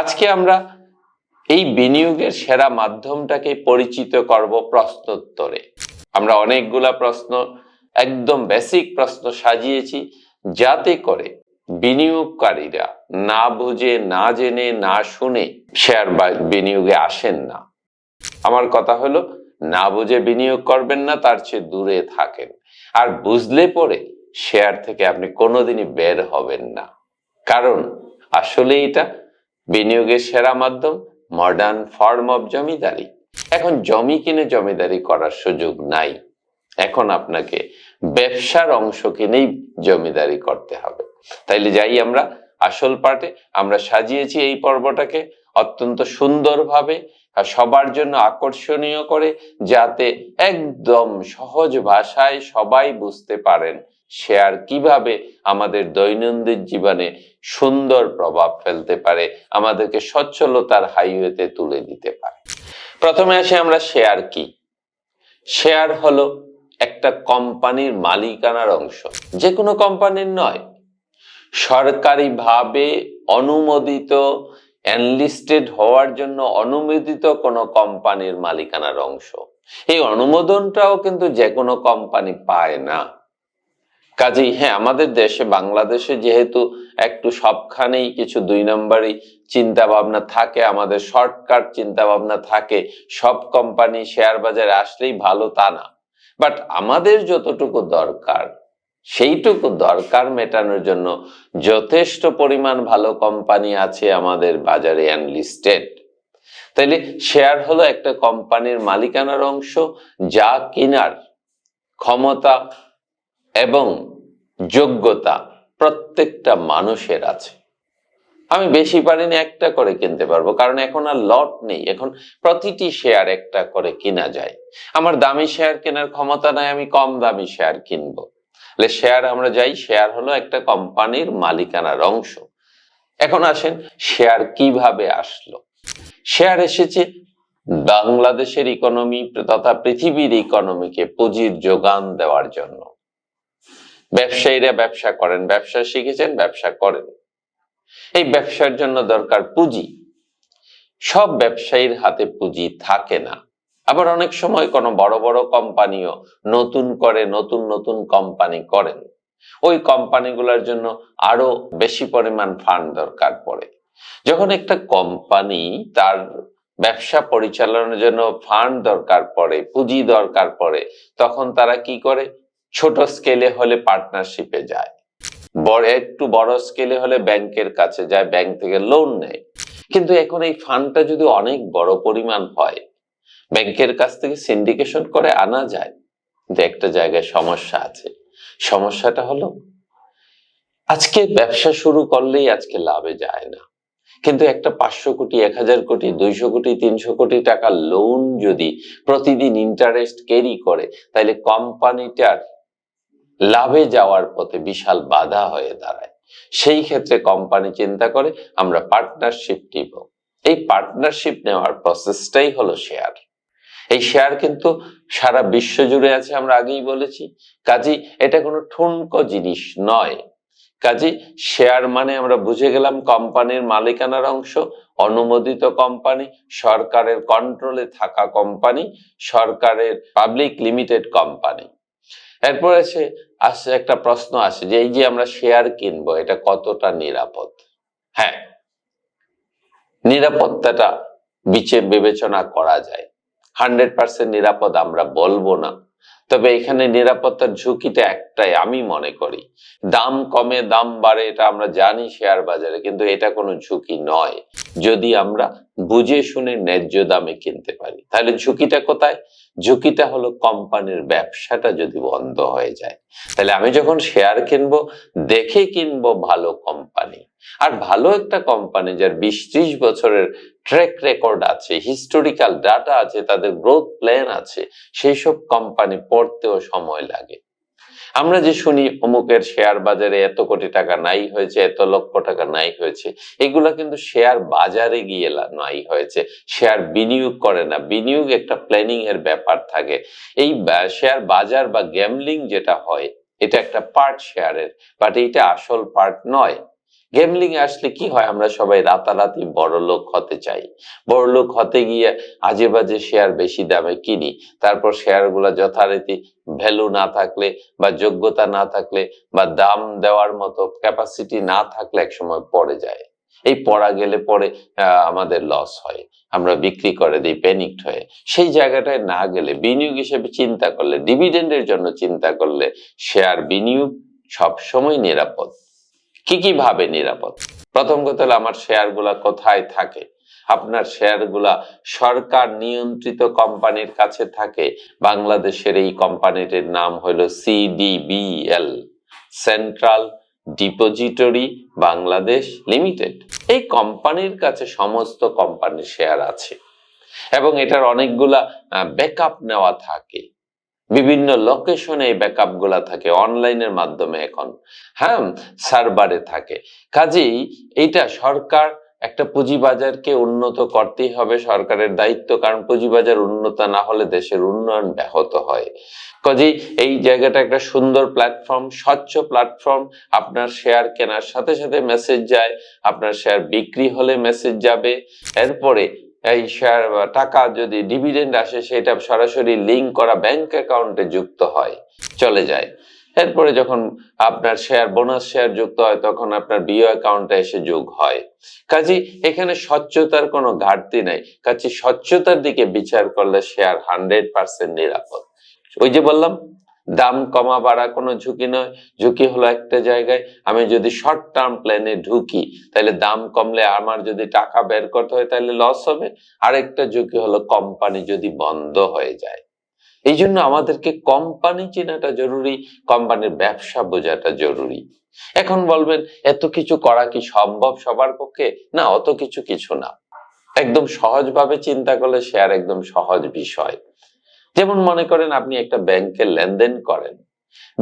আজকে আমরা এই বিনিয়োগের সেরা মাধ্যমটাকে পরিচিত করব প্রশ্নোত্তরে। আমরা অনেকগুলা প্রশ্ন, একদম বেসিক প্রশ্ন সাজিয়েছি যাতে করে বিনিয়োগকারীরা না বুঝে, না জেনে, না শুনে শেয়ার বিনিয়োগে আসেন না। আমার কথা হলো, না বুঝে বিনিয়োগ করবেন না, তার চেয়ে দূরে থাকেন। আর বুঝলে পরে শেয়ার থেকে আপনি কোনোদিনই বের হবেন না। কারণ আসলে এটা বিনিয়োগের সেরা মাধ্যম মডার্ন ফর্ম অফ জমিদারি। এখন জমি কিনে জমিদারি করার সুযোগ নাই। এখন আপনাকে ব্যবসার অংশ কিনেই জমিদারি করতে হবে। তাইলে যাই আমরা আসল পার্টে আমরা সাজিয়েছি এই পর্বটাকে অত্যন্ত সুন্দরভাবে সবার জন্য আকর্ষণীয় করে যাতে একদম সহজ ভাষায় সবাই বুঝতে পারেন শেয়ার কীভাবে আমাদের দৈনন্দিন জীবনে সুন্দর প্রভাব ফেলতে পারে, আমাদেরকে সচ্ছলতার হাইওয়েতে তুলে দিতে পারে। প্রথমে আসে আমরা শেয়ার কি? শেয়ার হলো একটা কোম্পানির মালিকানার অংশ যে কোনো কোম্পানির নয়। সরকারিভাবে অনুমোদিত, এনলিস্টেড হওয়ার জন্য অনুমোদিত কোনো কোম্পানির মালিকানার অংশ। এই অনুমোদনটাও কিন্তু যে কোনো কোম্পানি পায় না। কাজেই হ্যাঁ আমাদের দেশে বাংলাদেশে যেহেতু একটু সবখানেই কিছু দুই নম্বরই চিন্তা ভাবনা থাকে, আমাদের শর্টকাট চিন্তা ভাবনা থাকে, সব কোম্পানি শেয়ার বাজারে আসলেই ভালো তা না। বাট আমাদের যতটুকু দরকার, সেইটুকু দরকার মেটানোর জন্য যথেষ্ট পরিমাণ ভালো কোম্পানি আছে আমাদের বাজারে অ্যানলিস্টেড তাইলে শেয়ার হলো একটা কোম্পানির মালিকানার অংশ, যা কিনার ক্ষমতা এবং যোগ্যতা প্রত্যেকটা মানুষের আছে। আমি বেশি পারিনি একটা করে কিনতে পারব, কারণ এখন আর লট নেই। এখন প্রতিটি শেয়ার একটা করে কিনা যায়। আমার দামি শেয়ার কেনার ক্ষমতা নাই, আমি কম দামি শেয়ার কিনবো। শেয়ার আমরা যাই শেয়ার হলো একটা কোম্পানির মালিকানার অংশ। এখন আসেন শেয়ার কীভাবে আসলো? শেয়ার এসেছে বাংলাদেশের ইকোনমি তথা পৃথিবীর ইকোনমিকে পুঁজির যোগান দেওয়ার জন্য। ব্যবসায়ীরা ব্যবসা করেন, ব্যবসা শিখেছেন, ব্যবসা করেন। এই ব্যবসার জন্য দরকার পুঁজি। সব ব্যবসায়ীর হাতে পুঁজি থাকে না। আবার অনেক সময় কোনো বড় বড় কোম্পানিও নতুন করে নতুন নতুন কোম্পানি করেন। ওই কোম্পানিগুলোর জন্য আরও বেশি পরিমাণ ফান্ড দরকার পড়ে। যখন একটা কোম্পানি তার ব্যবসা পরিচালনার জন্য ফান্ড দরকার পড়ে, পুঁজি দরকার পড়ে, তখন তারা কি করে? ছোট স্কেলে হলে পার্টনারশিপে যায়। বড়, একটু বড় স্কেলে হলে ব্যাংকের কাছে যায় ব্যাংক থেকে লোন নেয়। কিন্তু এখন এই ফান্ডটা যদি অনেক বড় পরিমাণ হয় ব্যাংকের কাছ থেকে সিন্ডিকেশন করে আনা যায় কিন্তু একটা জায়গায় সমস্যা আছে। সমস্যাটা হলো, আজকে ব্যবসা শুরু করলেই আজকে লাভে যায় না। কিন্তু একটা পাঁচশো কোটি, এক হাজার কোটি, দুইশো কোটি, তিনশো কোটি টাকা লোন যদি প্রতিদিন ইন্টারেস্ট ক্যারি করে তাহলে কোম্পানিটার লাভে যাওয়ার পথে বিশাল বাধা হয়ে দাঁড়ায়। সেই ক্ষেত্রে কোম্পানি চিন্তা করে, আমরা পার্টনারশিপ নিব। এই পার্টনারশিপ নেওয়ার প্রসেসটাই হলো শেয়ার এই শেয়ার কিন্তু সারা বিশ্ব জুড়ে আছে, আমরা আগেই বলেছি। কাজী, এটা কোনো ঠুনকো জিনিস নয়। কাজী শেয়ার মানে আমরা বুঝে গেলাম কোম্পানির মালিকানার অংশ, অনুমোদিত কোম্পানি, সরকারের কন্ট্রোলে থাকা কোম্পানি, সরকারের পাবলিক লিমিটেড কোম্পানি। এরপর এসে আসে, একটা প্রশ্ন আসে যে, এই যে আমরা শেয়ার কিনবো, এটা কতটা নিরাপদ? হ্যাঁ। নিরাপত্তাটা বিচে বিবেচনা করা যায়। হান্ড্রেড পার্সেন্ট নিরাপদ আমরা বলব না। তবে এখানে নিরাপত্তার ঝুঁকিটা একটাই, আমি মনে করি। দাম কমে, দাম বাড়ে, এটা আমরা জানি শেয়ার বাজারে, কিন্তু এটা কোনো ঝুঁকি নয়। যদি আমরা বুঝে শুনে ন্যায্য দামে কিনতে পারি। তাহলে ঝুঁকিটা কোথায়? ঝুঁকিটা হলো কোম্পানির ব্যবসাটা যদি বন্ধ হয়ে যায়। তাহলে আমি যখন শেয়ার কিনবো, দেখে কিনবো ভালো কোম্পানি। আর ভালো একটা কোম্পানি যার বিশ ত্রিশ বছরের ট্র্যাক রেকর্ড আছে হিস্টোরিক্যাল ডাটা আছে, তাদের গ্রোথ প্ল্যান আছে, সেই সব কোম্পানি পড়তেও সময় লাগে। আমরা যে শুনি অমুকের শেয়ার বাজারে এত কোটি টাকা নাই হয়েছে, এত লক্ষ টাকা নাই হয়েছে, এগুলা কিন্তু শেয়ার বাজারে গিয়ে নাই হয়েছে। শেয়ার বিনিয়োগ করে না। বিনিয়োগ একটা প্ল্যানিং এর ব্যাপার থাকে। এই শেয়ার বাজার বা গ্যামলিং যেটা হয়, এটা একটা পার্ট শেয়ারের বাট এইটা আসল পার্ট নয়। গেমলিং আসলে কি হয়? আমরা সবাই রাতারাতি বড় লোক হতে চাই। বড় লোক হতে গিয়ে আজে বাজে শেয়ার বেশি দামে কিনি। তারপর শেয়ারগুলা যথারীতি ভ্যালু না থাকলে বা যোগ্যতা না থাকলে বা দাম দেওয়ার মতো ক্যাপাসিটি না থাকলে একসময় পড়ে যায়। এই পড়া গেলে পরে আমাদের লস হয়। আমরা বিক্রি করে দিই প্যানিকড হয়ে। সেই জায়গাটায় না গেলে, বিনিয়োগ হিসেবে চিন্তা করলে ডিভিডেন্ডের জন্য চিন্তা করলে শেয়ার বিনিয়োগ সবসময় নিরাপদ। কি কি ভাবে নিরাপদ? প্রথম কথা হলো আমার শেয়ারগুলা কোথায় থাকে? আপনার শেয়ারগুলা সরকার নিয়ন্ত্রিত কোম্পানির কাছে থাকে? বাংলাদেশের এই কোম্পানিটির নাম হলো CDBL central depository Bangladesh limited এই কোম্পানির কাছে সমস্ত কোম্পানির শেয়ার আছে। এবং এটার অনেকগুলা ব্যাকআপ নেওয়া থাকে। বিভিন্ন লোকেশনে এই ব্যাকআপগুলা থাকে অনলাইনের মাধ্যমে এখন। হ্যাঁ সার্ভারে থাকে। কাজেই এইটা সরকার একটা পুঁজিবাজারকে উন্নত করতেই হবে সরকারের দায়িত্ব, কারণ পুঁজিবাজার উন্নত না হলে দেশের উন্নয়ন ব্যাহত হয়। কাজেই এই জায়গাটা একটা সুন্দর প্ল্যাটফর্ম স্বচ্ছ প্ল্যাটফর্ম আপনার শেয়ার কেনার সাথে সাথে মেসেজ যায়, আপনার শেয়ার বিক্রি হলে মেসেজ যাবে। এরপরে এই শেয়ার টাকা যদি ডিভিডেন্ড আসে, সেটা সরাসরি লিঙ্ক করা ব্যাংক অ্যাকাউন্টে যুক্ত হয়, চলে যায়। এরপরে যখন আপনার শেয়ার বোনাস শেয়ার যুক্ত হয়, তখন আপনার বিও অ্যাকাউন্টে এসে যোগ হয়। কাজে, এখানে স্বচ্ছতার কোনো ঘাটতি নাই। কাজে, স্বচ্ছতার দিকে বিচার করলে শেয়ার হান্ড্রেড পার্সেন্ট নিরাপদ। ওই যে বললাম দাম কমা বাড়া কোনো ঝুঁকি নয়। ঝুঁকি হলো একটা জায়গায় আমি যদি শর্ট টার্ম প্ল্যানে ঢুকি, তাহলে দাম কমলে আমার যদি টাকা বের করতে হয়, তাহলে লস হবে। আরেকটা ঝুঁকি হলো কোম্পানি যদি বন্ধ হয়ে যায়। এই জন্য আমাদেরকে কোম্পানি চেনাটা জরুরি কোম্পানির ব্যবসা বোঝাটা জরুরি। এখন বলবেন, এত কিছু করা কি সম্ভব সবার পক্ষে? না, অত কিছু কিছু না। একদম সহজভাবে চিন্তা করলে শেয়ার একদম সহজ বিষয়। যেমন মনে করেন আপনি একটা ব্যাংকে লেনদেন করেন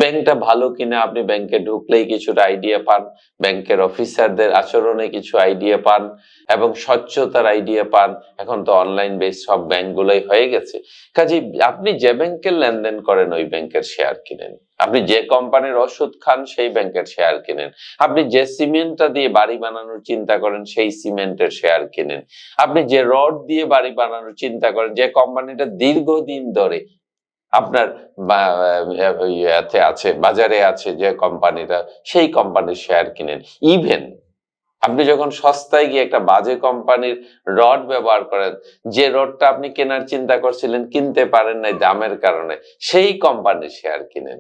ব্যাংকটা ভালো কিনা আপনি ব্যাংকে ঢুকলেই কিছুটা আইডিয়া পান। ব্যাংকের অফিসারদের আচরণে কিছু আইডিয়া পান এবং স্বচ্ছতার আইডিয়া পান। এখন তো অনলাইন বেস সব ব্যাংকগুলোই হয়ে গেছে। কাজে আপনি যে ব্যাংকের লেনদেন করেন, ওই ব্যাংকের শেয়ার কিনেন। আপনি যে কোম্পানির ওষুধ খান, সেই ব্যাংকের শেয়ার কিনেন। আপনি যে সিমেন্টটা দিয়ে বাড়ি বানানোর চিন্তা করেন, সেই সিমেন্টের শেয়ার কিনেন। আপনি যে রড দিয়ে বাড়ি বানানোর চিন্তা করেন, যে কোম্পানিটা দীর্ঘদিন ধরে আপনার ইয়াতে আছে, বাজারে আছে যে কোম্পানিটা, সেই কোম্পানির শেয়ার কিনেন। ইভেন আপনি যখন সস্তায় গিয়ে একটা বাজে কোম্পানির রড ব্যবহার করেন, যে রডটা আপনি কেনার চিন্তা করছিলেন, কিনতে পারেন নাই দামের কারণে, সেই কোম্পানির শেয়ার কিনেন।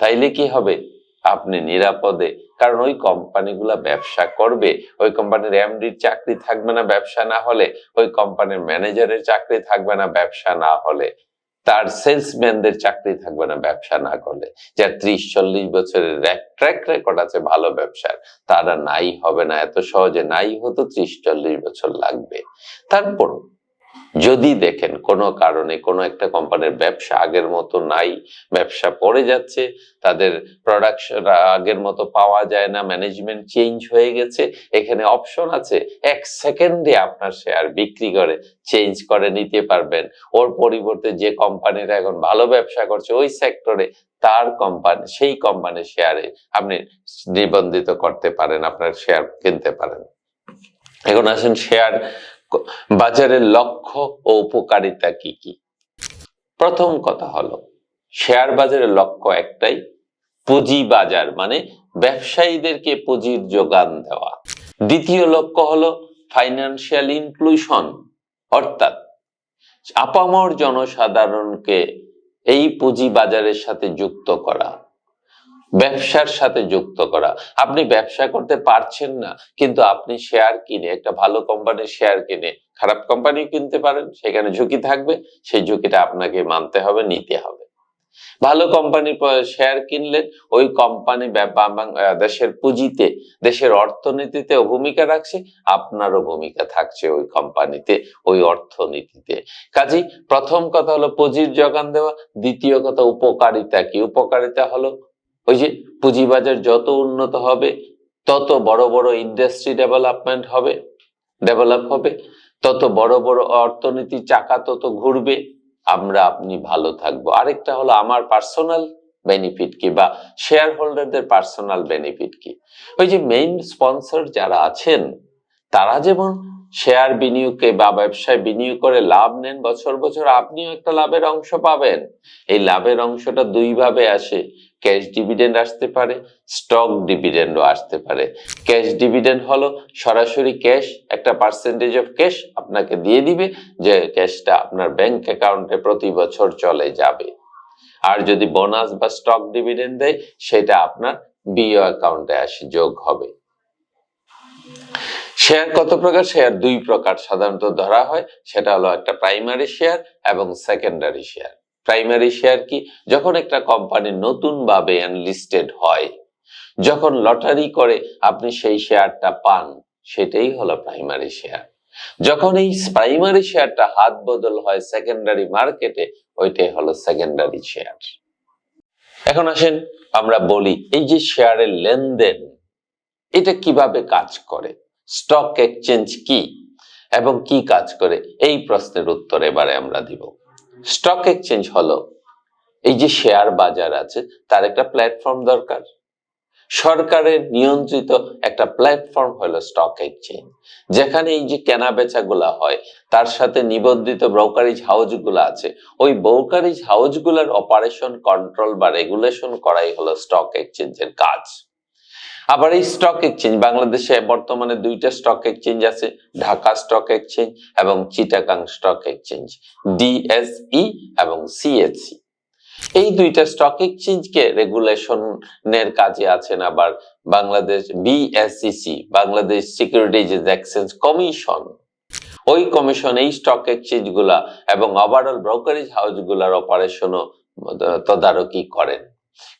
তাইলে কি হবে? আপনি নিরাপদে, কারণ ওই কোম্পানিগুলা ব্যবসা করবে, ওই কোম্পানির এমডির চাকরি থাকবে না ব্যবসা না হলে, ওই কোম্পানির ম্যানেজারের চাকরি থাকবে না ব্যবসা না হলে। তার সেলসম্যানদের চাকরি থাকবে না, ব্যবসা না করলে। যার ত্রিশ চল্লিশ বছরের ট্র্যাক রেকর্ড আছে, ভালো ব্যবসার তারা নাই, হবে না। এত সহজে নাই হতো ত্রিশ চল্লিশ বছর লাগবে। তারপর যদি দেখেন কোনো কারণে কোনো একটা কোম্পানির ব্যবসা আগের মতো নাই, ব্যবসা পড়ে যাচ্ছে, তাদের প্রোডাকশন আগের মতো পাওয়া যায় না ম্যানেজমেন্ট চেঞ্জ হয়ে গেছে, এখানে অপশন আছে, এক সেকেন্ডে আপনার শেয়ার বিক্রি করে চেঞ্জ করে নিতে পারবেন। ওর পরিবর্তে যে কোম্পানিটা এখন ভালো ব্যবসা করছে, ওই সেক্টরে তার কোম্পানি সেই কোম্পানির শেয়ারে আপনি নিবন্ধিত করতে পারেন, আপনার শেয়ার কিনতে পারেন। এখন আসেন শেয়ার বাজারের লক্ষ্য ও উপকারিতা কি কি? প্রথম কথা হলো, শেয়ার বাজারের লক্ষ্য একটাই, পুঁজি বাজার মানে ব্যবসায়ীদেরকে পুঁজির যোগান দেওয়া। দ্বিতীয় লক্ষ্য হলো ফাইন্যান্সিয়াল ইনক্লুশন অর্থাৎ আপামর জনসাধারণকে এই পুঁজি বাজারের সাথে যুক্ত করা। ব্যবসার সাথে যুক্ত করা। আপনি ব্যবসা করতে পারছেন না, কিন্তু আপনি শেয়ার কিনে, একটা ভালো কোম্পানির শেয়ার কিনে, খারাপ কোম্পানি কিনতে পারেন, সেখানে ঝুঁকি থাকবে, সেই ঝুঁকিটা আপনাকে মানতে হবে, নিতে হবে। ভালো কোম্পানির শেয়ার কিনলেন ওই কোম্পানি দেশের পুঁজিতে, দেশের অর্থনীতিতে ভূমিকা রাখছে, আপনারও ভূমিকা থাকছে ওই কোম্পানিতে ওই অর্থনীতিতে। কাজেই প্রথম কথা হলো পুঁজির যোগান দেওয়া, দ্বিতীয় কথা উপকারিতা কি? উপকারিতা হলো ওই যে পুঁজিবাজার যত উন্নত হবে, তত বড় বড় ইন্ডাস্ট্রি ডেভেলপমেন্ট হবে ডেভেলপ হবে, তত বড় বড় অর্থনীতি চাকা তত ঘুরবে, আমরা আপনি ভালো থাকব। আরেকটা হলো আমার পার্সোনাল বেনিফিট কি বা শেয়ার হোল্ডারদের পার্সোনাল বেনিফিট কি? ওই যে মেইন স্পন্সর যারা আছেন, তারা যেমন শেয়ার বিনিয়োগে বা ব্যবসায় বিনিয়োগ করে লাভ নেন বছর বছর, আপনিও একটা লাভের অংশ পাবেন। এই লাভের অংশটা দুইভাবে আসে। ক্যাশ ডিভিডেন্ড আসতে পারে, স্টক ডিভিডেন্ডও আসতে পারে। ক্যাশ ডিভিডেন্ড হলো সরাসরি ক্যাশ, একটা পার্সেন্টেজ অফ ক্যাশ আপনাকে দিয়ে দিবে যে ক্যাশটা আপনার ব্যাংক অ্যাকাউন্টে প্রতি বছর চলে যাবে। আর যদি বোনাস বা স্টক ডিভিডেন্ড দেয়, সেটা আপনার বিও অ্যাকাউন্টে আসে যোগ হবে। শেয়ার কত প্রকার? শেয়ার দুই প্রকার। সাধারণত ধরা হয়, সেটা হলো একটা প্রাইমারি শেয়ার এবং সেকেন্ডারি শেয়ার। প্রাইমারি শেয়ার কি? যখন একটা কোম্পানি নতুন ভাবে লিস্টেড হয়, যখন লটারি করে, আপনি সেই শেয়ারটা পান, সেটাই হলো প্রাইমারি শেয়ার যখন এই প্রাইমারি শেয়ারটা হাত বদল হয় সেকেন্ডারি মার্কেটে ওইটাই হলো সেকেন্ডারি শেয়ার এখন আসেন, আমরা বলি এই যে শেয়ারের লেনদেন, এটা কীভাবে কাজ করে? স্টক এক্সচেঞ্জ কি? এবং কি কাজ করে? এই প্রশ্নের উত্তর এবারে আমরা দিব। স্টক এক্সচেঞ্জ হলো। এই যে শেয়ার বাজার আছে, তার একটা প্ল্যাটফর্ম দরকার। সরকারের নিয়ন্ত্রিত একটা প্ল্যাটফর্ম হলো স্টক এক্সচেঞ্জ যেখানে এই যে কেনা বেচা গুলা হয়, তার সাথে নিবন্ধিত ব্রোকারেজ হাউসগুলো আছে, ওই ব্রোকারেজ হাউসগুলার অপারেশন কন্ট্রোল বা রেগুলেশন করাই হলো স্টক এক্সচেঞ্জের কাজ। আবার এই স্টক এক্সচেঞ্জ বাংলাদেশে বর্তমানে দুইটা স্টক এক্সচেঞ্জ আছে, ঢাকা স্টক এক্সচেঞ্জ এবং চিটাগাং স্টক এক্সচেঞ্জ ডিএসই এবং সিএসসি এই দুইটা স্টক এক্সচেঞ্জকে রেগুলেশনের কাজে আছেন আবার Bangladesh BSCC Bangladesh securities exchange commission ওই কমিশন এই স্টক এক্সচেঞ্জগুলা এবং ওভারঅল ব্রোকারেজ হাউসগুলার অপারেশনও তদারকি করেন।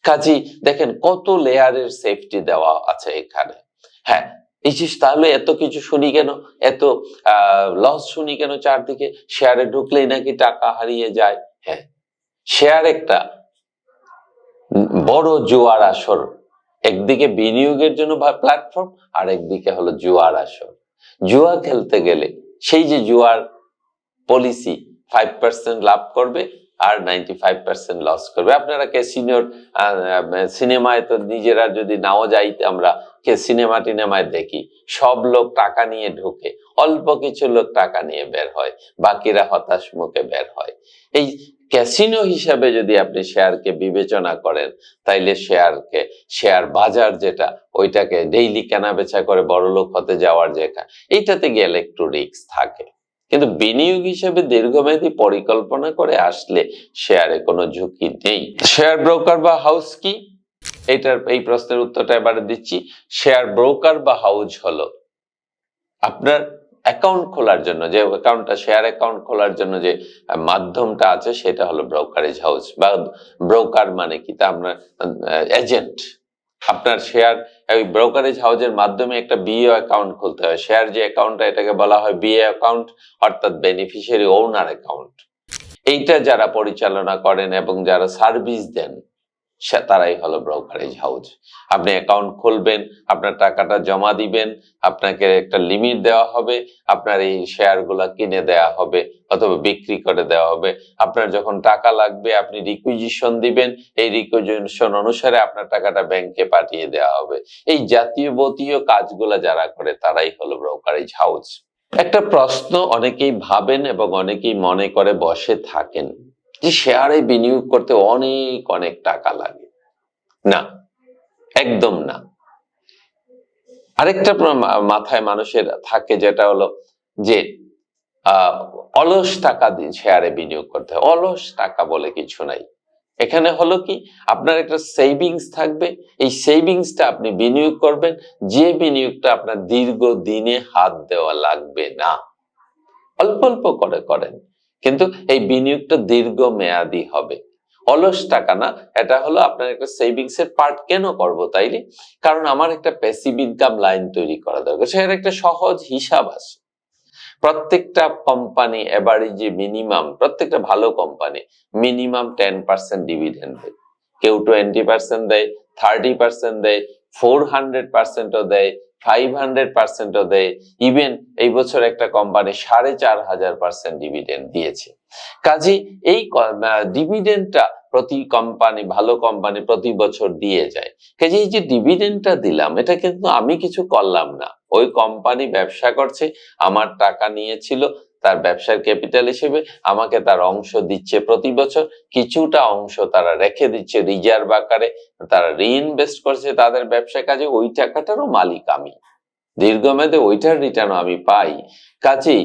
কাজী, দেখেন কত লেয়ারের সেফটি দেওয়া আছে এখানে। হ্যাঁ এই তাহলে এত কিছু শুনি কেন? এত লস শুনি কেন চারদিকে? শেয়ারে ঢুকলেই নাকি টাকা হারিয়ে যায়? হ্যাঁ শেয়ার একটা বড় জোয়ার আসর। একদিকে বিনিয়োগের জন্য প্ল্যাটফর্ম আর একদিকে হলো জুয়ার আসর। জুয়া খেলতে গেলে সেই যে জুয়ার পলিসি ফাইভ পার্সেন্ট লাভ করবে আর নাইনটি ফাইভ পার্সেন্ট লস করবে। আপনারা ক্যাসিনোর সিনেমায় তো নিজেরা যদি নাও যাইতে আমরা কে সিনেমা টিনেমায় দেখি। সব লোক টাকা নিয়ে ঢুকে। অল্প কিছু লোক টাকা নিয়ে বের হয়। বাকিরা হতাশ মুখে বের হয়। এই ক্যাসিনো হিসাবে যদি আপনি শেয়ারকে বিবেচনা করেন, তাইলে শেয়ারকে শেয়ার বাজার যেটা, ওইটাকে ডেইলি কেনা বেচা করে বড় লোক হতে যাওয়ার যেটা এইটাতে গেলে একটু রিস্ক থাকে। কিন্তু বিনিয়োগ হিসেবে দীর্ঘমেয়াদী পরিকল্পনা করে আসলে শেয়ারে কোনো ঝুঁকি নেই। শেয়ার ব্রোকার বা হাউস কি? এটার, এই প্রশ্নের উত্তরটা এবারে দিচ্ছি। শেয়ার ব্রোকার বা হাউস হলো আপনার অ্যাকাউন্ট খোলার জন্য, যে অ্যাকাউন্টটা, শেয়ার অ্যাকাউন্ট খোলার জন্য যে মাধ্যমটা আছে, সেটা হলো ব্রোকারেজ হাউস বা ব্রোকার মানে কি? তা আপনার এজেন্ট। আপনার শেয়ার ওই ব্রোকারেজ হাউজের মাধ্যমে একটা বিএ অ্যাকাউন্ট খুলতে হয়। শেয়ার যে অ্যাকাউন্টটা এটাকে বলা হয় বিএ অ্যাকাউন্ট অর্থাৎ বেনিফিশিয়ারি ওনার অ্যাকাউন্ট এইটা যারা পরিচালনা করেন এবং যারা সার্ভিস দেন তারাই হলো ব্রোকারেজ হাউস আপনি অ্যাকাউন্ট খুলবেন, আপনার টাকাটা জমা দিবেন, আপনাকে একটা লিমিট দেওয়া হবে, আপনার এই শেয়ারগুলা কিনে দেওয়া হবে অথবা বিক্রি করে দেওয়া হবে। আপনার যখন টাকা লাগবে, আপনি রিকুইজিশন দিবেন, এই রিকুইজিশন অনুসারে আপনার টাকাটা ব্যাংকে পাঠিয়ে দেওয়া হবে। এই জাতীয় বতীয় কাজগুলা যারা করে, তারাই হলো ব্রোকারেজ হাউস একটা প্রশ্ন অনেকেই ভাবেন এবং অনেকেই মনে করে বসে থাকেন। যে শেয়ারে বিনিয়োগ করতে অনেক অনেক টাকা লাগে। না, একদম না। আরেকটা মাথায় মানুষের থাকে যেটা হলো যে অলস টাকা শেয়ারে বিনিয়োগ করতে অলস টাকা বলে কিছু নাই। এখানে হলো কি, আপনার একটা সেভিংস থাকবে। এই সেভিংসটা আপনি বিনিয়োগ করবেন। যে বিনিয়োগটা আপনার দীর্ঘ দিনে হাত দেওয়া লাগবে না। অল্প অল্প করে করেন। কিন্তু এই বিনিয়োগটা দীর্ঘ মেয়াদি হবে। অলস টাকা না, এটা হলো আপনার একটা সেভিংস এর পার্ট কেন করব তাইলে? কারণ আমার একটা প্যাসিভ ইনকাম লাইন তৈরি করা দরকার সেটার একটা সহজ হিসাব আছে। প্রত্যেকটা কোম্পানি এবারে যে মিনিমাম প্রত্যেকটা ভালো company minimum ten percent dividend দেয়। কেউ টোয়েন্টি পার্সেন্ট দেয় থার্টি পার্সেন্ট দেয় ফোর হান্ড্রেড পার্সেন্টও দেয় ফাইভ হান্ড্রেড পার্সেন্টও দেয় ইভেন এই বছর একটা কোম্পানি সাড়ে চার হাজার পার্সেন্ট ডিভিডেন্ড দিয়েছে। কাজে এই ডিভিডেন্ডটা প্রতি কোম্পানি ভালো কোম্পানি প্রতি বছর দিয়ে যায়। কাজে এই যে ডিভিডেন্ডটা দিলাম, এটা কিন্তু আমি কিছু করলাম না। ওই কোম্পানি ব্যবসা করছে, আমার টাকা নিয়েছিল তার ব্যবসার ক্যাপিটাল হিসেবে আমাকে তার অংশ দিচ্ছে প্রতি বছর। কিছুটা অংশ তারা রেখে দিচ্ছে রিজার্ভ আকারে। তারা রিইনভেস্ট করছে তাদের ব্যবসা কাজে। ওই টাকাটারও মালিক আমি। দীর্ঘমেয়াদে ওইটার রিটার্ন আমি পাই। কাজেই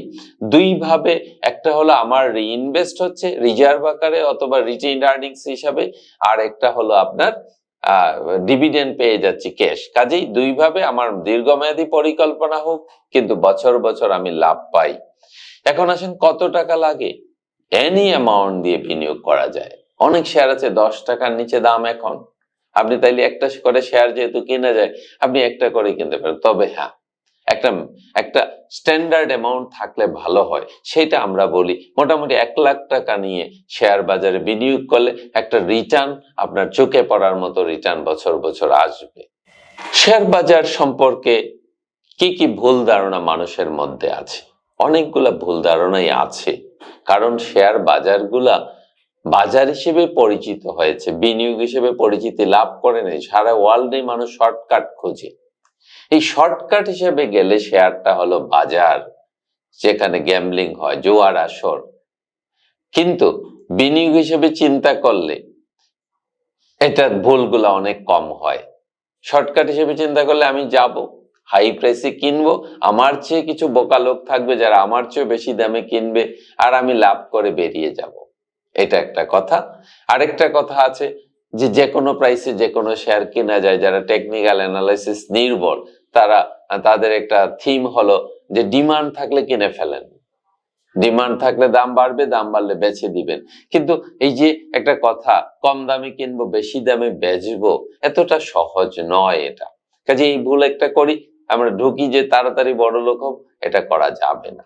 দুই ভাবে, একটা হলো আমার রিইনভেস্ট হচ্ছে রিজার্ভ আকারে অথবা রিটেইন আর্নিংস হিসাবে, আর একটা হলো আপনার ডিভিডেন্ড পেয়ে যাচ্ছি ক্যাশ কাজেই দুই ভাবে আমার দীর্ঘমেয়াদী পরিকল্পনা হোক, কিন্তু বছর বছর আমি লাভ পাই। এখন আসেন কত টাকা লাগে? এনি অ্যামাউন্ট দিয়ে বিনিয়োগ করা যায়। অনেক শেয়ার আছে, দশ টাকার নিচে দাম এখন। আপনি তাইলে একটা করে শেয়ার যেহেতু কেনা যায়, আপনি একটা করে কিনতে পারেন। তবে হ্যাঁ একটা একটা স্ট্যান্ডার্ড অ্যামাউন্ট থাকলে ভালো হয়। সেটা আমরা বলি, মোটামুটি এক লাখ টাকা নিয়ে শেয়ার বাজারে বিনিয়োগ করলে একটা রিটার্ন আপনার চোখে পড়ার মতো রিটার্ন বছর বছর আসবে। শেয়ার বাজার সম্পর্কে কি কি ভুল ধারণা মানুষের মধ্যে আছে? অনেকগুলা ভুল ধারণাই আছে। কারণ শেয়ার বাজারগুলা বাজার হিসেবে পরিচিত হয়েছে, বিনিয়োগ হিসেবে পরিচিতি লাভ করে নেই, সারা ওয়ার্ল্ডে মানুষ শর্টকাট খোঁজে। এই শর্টকাট হিসেবে গেলে শেয়ারটা হলো বাজার, যেখানে গ্যামলিং হয়, জোয়ার আসর। কিন্তু বিনিয়োগ হিসেবে চিন্তা করলে এটার ভুলগুলা অনেক কম হয়। শর্টকাট হিসেবে চিন্তা করলে আমি যাব। হাই প্রাইসে কিনবো, আমার চেয়ে কিছু বোকা লোক থাকবে যারা আমার চেয়ে বেশি দামে কিনবে আর আমি লাভ করে বেরিয়ে যাব। এটা একটা কথা। আরেকটা কথা আছে যে যে কোনো প্রাইসে যে কোনো শেয়ার কেনা যায় যারা টেকনিক্যাল অ্যানালাইসিস নির্ভর, তারা, তাদের একটা থিম হলো যে ডিমান্ড থাকলে কিনে ফেলেন। ডিমান্ড থাকলে দাম বাড়বে, দাম বাড়লে বেছে দিবেন। কিন্তু এই যে একটা কথা, কম দামে কিনবো, বেশি দামে বেচবো, এতটা সহজ নয় এটা। কাজে এই ভুল একটা করি আমরা ঢুকি যে তাড়াতাড়ি বড় লোক এটা করা যাবে না।